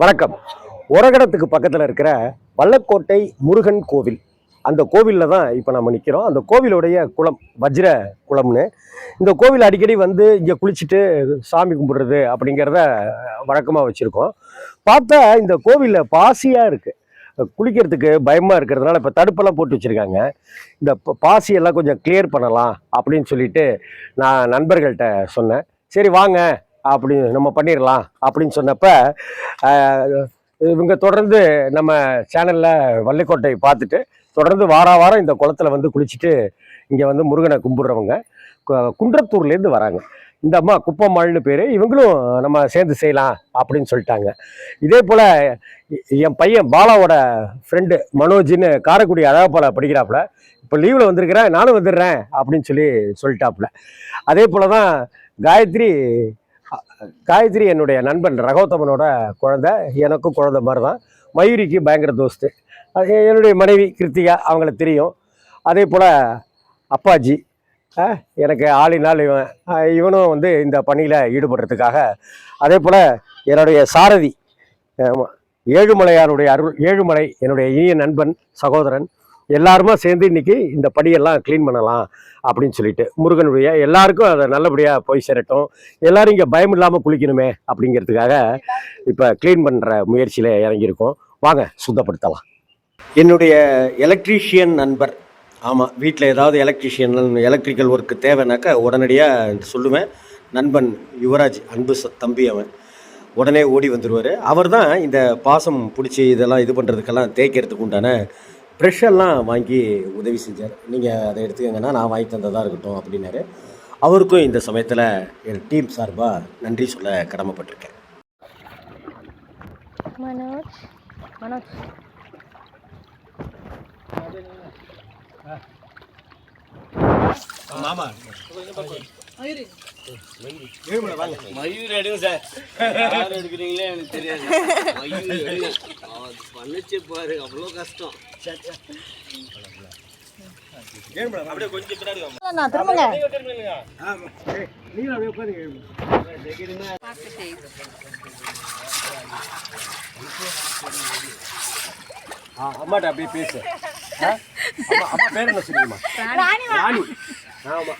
வணக்கம். உரகடத்துக்கு பக்கத்தில் இருக்கிற வல்லக்கோட்டை முருகன் கோவில். அந்த கோவிலில் தான் இப்போ நம்ம நிற்கிறோம் அந்த கோவிலுடைய குளம் வஜ்ர குளம்னு. இந்த கோவில் அடிக்கடி வந்து இங்கே குளிச்சுட்டு சாமி கும்பிடுறது அப்படிங்கிறத வழக்கமாக வச்சுருக்கோம். பார்த்தா இந்த கோவிலில் பாசியாக இருக்குது குளிக்கிறதுக்கு பயமாக இருக்கிறதுனால இப்போ தடுப்பெல்லாம் போட்டு வச்சுருக்காங்க. இந்த பாசியெல்லாம் கொஞ்சம் கிளியர் பண்ணலாம் அப்படின்னு சொல்லிட்டு நான் நண்பர்கள்ட்ட சொன்னேன். சரி வாங்க அப்படி நம்ம பண்ணிடலாம் அப்படின்னு சொன்னப்ப இவங்க தொடர்ந்து நம்ம சேனலில் வள்ளிக்கோட்டை பார்த்துட்டு தொடர்ந்து வார வாரம் இந்த குளத்துல வந்து குளிச்சுட்டு இங்கே வந்து முருகனை கும்பிட்றவங்க கு- குன்றத்தூர்லேருந்து வராங்க. இந்த அம்மா குப்பம்மாள்னு பேர் இவங்களும் நம்ம சேர்ந்து செய்யலாம் அப்படின்னு சொல்லிட்டாங்க. இதே போல் என் பையன் பாலாவோட ஃப்ரெண்டு மனோஜின்னு காரைக்குடி அழகப்பால படிக்கிறாப்புல இப்போ லீவில் வந்திருக்கிறேன் நானும் வந்துடுறேன் அப்படின்னு சொல்லி சொல்லிட்டாப்புல. அதே போல் தான் காயத்ரி காயத்ரி என்னுடைய நண்பன் ரகோத்தமனோட குழந்தை. எனக்கும் குழந்தை மாதிரி தான் மயூரிக்கு பயங்கர தோஸ்து. என்னுடைய மனைவி கிருத்திகா அவங்கள தெரியும். அதே போல் அப்பாஜி எனக்கு ஆளினால் இவன் இவனும் வந்து இந்த பணியில் ஈடுபடுறதுக்காக. அதே போல் என்னுடைய சாரதி ஏழுமலையாருடைய ஏழுமலையானுடைய அருள் ஏழுமலை என்னுடைய இனிய நண்பன் சகோதரன் எல்லாருமா சேர்ந்து இன்னைக்கு இந்த படியெல்லாம் க்ளீன் பண்ணலாம் அப்படின்னு சொல்லிட்டு முருகனுடைய எல்லாருக்கும் அதை நல்லபடியாக போய் சேரட்டும். எல்லோரும் இங்கே பயம் இல்லாமல் குளிக்கணுமே அப்படிங்கிறதுக்காக இப்போ க்ளீன் பண்ணுற முயற்சியில் இறங்கியிருக்கோம். வாங்க சுத்தப்படுத்தலாம். என்னுடைய எலக்ட்ரீஷியன் நண்பர் ஆமாம் வீட்டில் ஏதாவது எலக்ட்ரீஷியன் எலக்ட்ரிக்கல் ஒர்க்கு தேவைனாக்கா உடனடியாக சொல்லுவேன். நண்பன் யுவராஜ் அன்பு ச- தம்பி அவன். உடனே ஓடி வந்துடுவார் அவர் தான் இந்த பாசம் பிடிச்சி இதெல்லாம் இது பண்ணுறதுக்கெல்லாம் தேய்க்கிறதுக்கு உண்டான ப்ரெஷ் எல்லாம் வாங்கி உதவி செஞ்சார். நீங்கள் அதை எடுத்துக்கங்கன்னா நான் வாங்கி தந்ததாக இருக்கட்டும் அப்படின்னாரு. அவருக்கும் இந்த சமயத்தில் என் டீம் சார்பாக நன்றி சொல்ல கடமைப்பட்டிருக்கேன். மனோஜ். மனோஜ். மயூர் எடுங்க சார். யார் எடுக்கிறீங்களே எனக்கு தெரியாது. மயூர் பண்ணுச்சு பாரு. அவ்வளோ கஷ்டம். அம்மாட்ட அப்படியே பேசு ஆ? அம்மா பேர் என்ன சொல்லுங்கம்மா ராணி ஆமா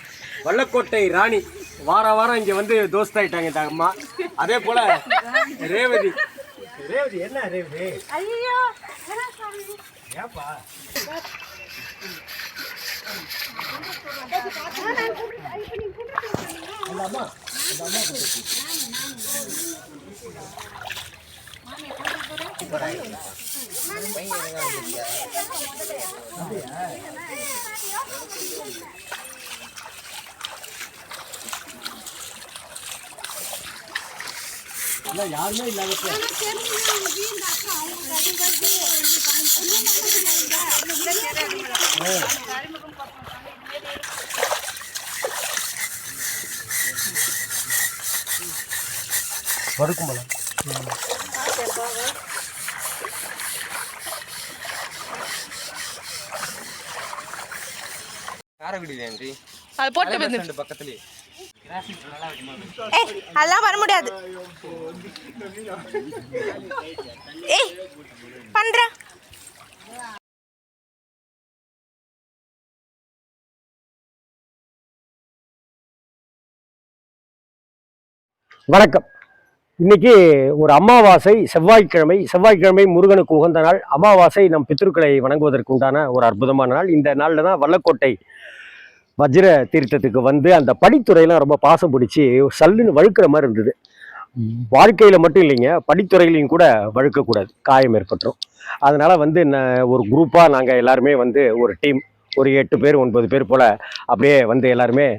வல்லக்கோட்டை ராணி. வார வாரம் இங்க வந்து தோஸ்தாயிட்டாங்க இந்த அம்மா. அதே போல ரேவதி. ரேவதி என்ன ரேவதி? ஏப்பா. இல்ல யாருமே இல்லாத படுக்கும்பலம் காரைக்குடி தான்டி அது போட்டு வந்து பக்கத்துலேயே ஏய் அதெல்லாம் வர முடியாது. ஏய் பண்ற. வணக்கம். இன்னைக்கு ஒரு அமாவாசை செவ்வாய்க்கிழமை செவ்வாய்க்கிழமை முருகனுக்கு உகந்த நாள். அமாவாசை நம் பித்திருக்களை வணங்குவதற்கு உண்டான ஒரு அற்புதமான நாள். இந்த நாளில் தான் வல்லக்கோட்டை வஜ்ர தீர்த்தத்துக்கு வந்து அந்த படித்துறையெல்லாம் ரொம்ப பாசம் பிடிச்சி சல்லுன்னு வழுக்கிற மாதிரி இருந்தது. வாழ்க்கையில் மட்டும் இல்லைங்க படித்துறையிலையும் கூட வழுக்கக்கூடாது காயம் ஏற்பட்டுரும். அதனால் வந்து ந- ஒரு குரூப்பாக நாங்கள் எல்லாருமே வந்து ஒரு டீம் ஒரு எட்டு பேர் ஒன்பது பேர் போல் அப்படியே வந்து எல்லாருமே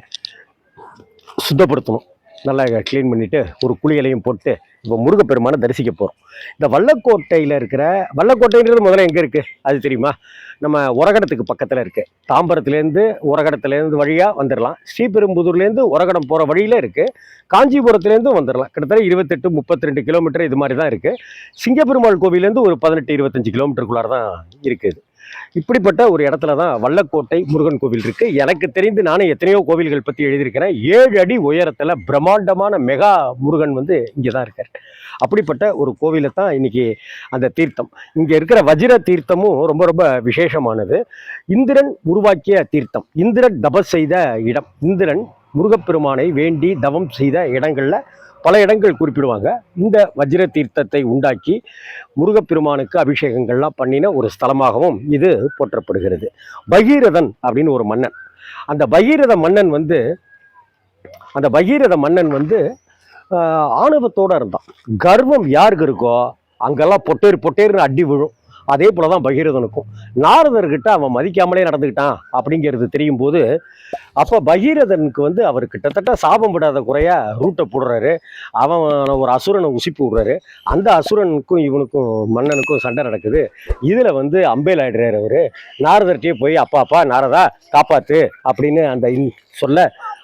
சுத்தப்படுத்தணும். நல்லா க்ளீன் பண்ணிவிட்டு ஒரு குளியலையும் போட்டு இப்போ முருகப்பெருமானை தரிசிக்க போகிறோம் இந்த வல்லக்கோட்டையில் இருக்கிற வல்லக்கோட்டைன்றது முதல்ல எங்கே இருக்குது அது தெரியுமா? நம்ம உரகடத்துக்கு பக்கத்தில் இருக்குது தாம்பரத்துலேருந்து உரகடத்துலேருந்து வழியாக வந்துடலாம் ஸ்ரீபெரும்புதூர்லேருந்து உரகடம் போகிற வழியில் இருக்குது காஞ்சிபுரத்துலேருந்தும் வந்துடலாம் கிட்டத்தட்ட இருபத்தெட்டு முப்பத்தி ரெண்டு கிலோமீட்டர் இது மாதிரி தான் இருக்குது சிங்கப்பெருமாள் கோவிலேருந்து ஒரு பதினெட்டு இருபத்தஞ்சி கிலோமீட்டருக்குள்ளார தான் இருக்குது இப்படிப்பட்ட ஒரு இடத்துல தான் வல்லக்கோட்டை முருகன் கோவில் இருக்கு. எனக்கு தெரிந்து நானே எத்தனையோ கோவில்கள் பற்றி எழுதியிருக்கிறேன். ஏழு அடி உயரத்தில் பிரம்மாண்டமான மெகா முருகன் வந்து இங்கே தான் இருக்கார். அப்படிப்பட்ட ஒரு கோவிலை தான் இன்னைக்கு அந்த தீர்த்தம். இங்கே இருக்கிற வஜ்ர தீர்த்தமும் ரொம்ப ரொம்ப விசேஷமானது. இந்திரன் உருவாக்கிய தீர்த்தம். இந்திரன் தபஸ் செய்த இடம். இந்திரன் முருகப்பெருமானை வேண்டி தவம் செய்த இடங்களில் பல இடங்கள் குறிப்பிடுவாங்க. இந்த வஜ்ர தீர்த்தத்தை உண்டாக்கி முருகப்பெருமானுக்கு அபிஷேகங்கள்லாம் பண்ணின ஒரு ஸ்தலமாகவும் இது போற்றப்படுகிறது. பகீரதன் அப்படின்னு ஒரு மன்னன். அந்த பகீரத மன்னன் வந்து அந்த பகீரத மன்னன் வந்து ஆணவத்தோடு ஆணவத்தோட இருந்தான். கர்வம் யாருக்கு இருக்கோ அங்கெல்லாம் பொட்டேர் பொட்டேர்னு அடி விழும். அதே போல தான் பகீரதனுக்கும். நாரதர்கிட்ட அவன் மதிக்காமலே நடந்துக்கிட்டான் அப்படிங்கிறது தெரியும் போது அப்போ பகீரதனுக்கு வந்து அவர் கிட்டத்தட்ட சாபம் விடாத குறையா ரூட்டை போடுறாரு. அவன் ஒரு அசுரனை உசிப்பு விடுறாரு. அந்த அசுரனுக்கும் இவனுக்கும் மன்னனுக்கும் சண்டை நடக்குது. இதில் வந்து அம்பேல் ஆயிடுறாரு அவர். நாரதர்கிட்டயே போய் அப்பா அப்பா நாரதா காப்பாத்து அப்படின்னு அந்த இன் சொல்ல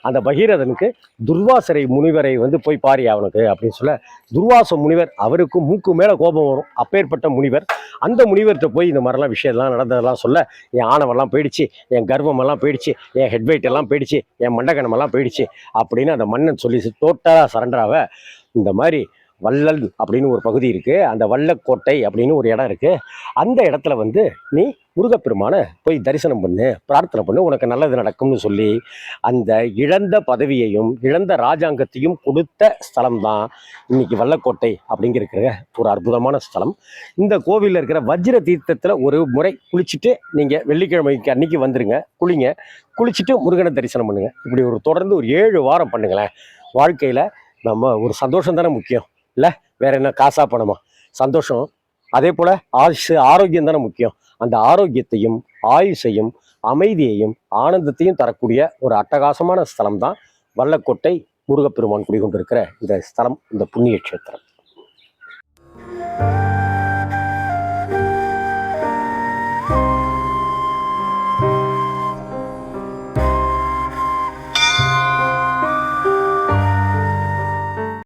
அந்த பகீரதனுக்கு துர்வாசரை முனிவரை வந்து போய் பாரி அவனுக்கு அப்படின்னு சொல்ல துர்வாச முனிவர் அவருக்கும் மூக்கு மேலே கோபம் வரும். அப்பேற்பட்ட முனிவர் அந்த முனிவர்கிட்ட போய் இந்த மாதிரிலாம் விஷயம்லாம் நடந்ததெல்லாம் சொல்ல என் ஆணவெல்லாம் போயிடுச்சு என் கர்வமெல்லாம் போயிடுச்சு என் ஹெட்வெயிட் எல்லாம் போயிடுச்சு என் மண்டகனமெல்லாம் போயிடுச்சு அப்படின்னு அந்த மன்னன் சொல்லி டோட்டலாக சரண்டராக இந்த மாதிரி வள்ளல் அப்படின்னு ஒரு பகுதி இருக்குது அந்த வல்லக்கோட்டை அப்படின்னு ஒரு இடம் இருக்குது அந்த இடத்துல வந்து நீ முருகப்பெருமானை போய் தரிசனம் பண்ணு பிரார்த்தனை பண்ணு உனக்கு நல்லது நடக்கும்னு சொல்லி அந்த இழந்த பதவியையும் இழந்த ராஜாங்கத்தையும் கொடுத்த ஸ்தலம் தான் இன்னைக்கு வல்லக்கோட்டை அப்படிங்கிற ஒரு அற்புதமான ஸ்தலம். இந்த கோவிலில் இருக்கிற வஜ்ர தீர்த்தத்தில் ஒரு முறை குளிச்சுட்டு நீங்கள் வெள்ளிக்கிழமைக்கு அன்னைக்கு வந்துருங்க குளிங்க. குளிச்சுட்டு முருகனை தரிசனம் பண்ணுங்கள் இப்படி ஒரு தொடர்ந்து ஒரு ஏழு வாரம் பண்ணுங்களேன். வாழ்க்கையில் நம்ம ஒரு சந்தோஷம் தானே முக்கியம் இல்லை? வேறு என்ன காசா பணமா? சந்தோஷம். அதே போல் ஆயுசு ஆரோக்கியம் தானே முக்கியம். அந்த ஆரோக்கியத்தையும் ஆயுஷையும் அமைதியையும் ஆனந்தத்தையும் தரக்கூடிய ஒரு அட்டகாசமான ஸ்தலம் தான் வல்லக்கோட்டை முருகப்பெருமான் குடிகொண்டிருக்கிற இந்த ஸ்தலம் இந்த புண்ணிய கஷேத்திரம்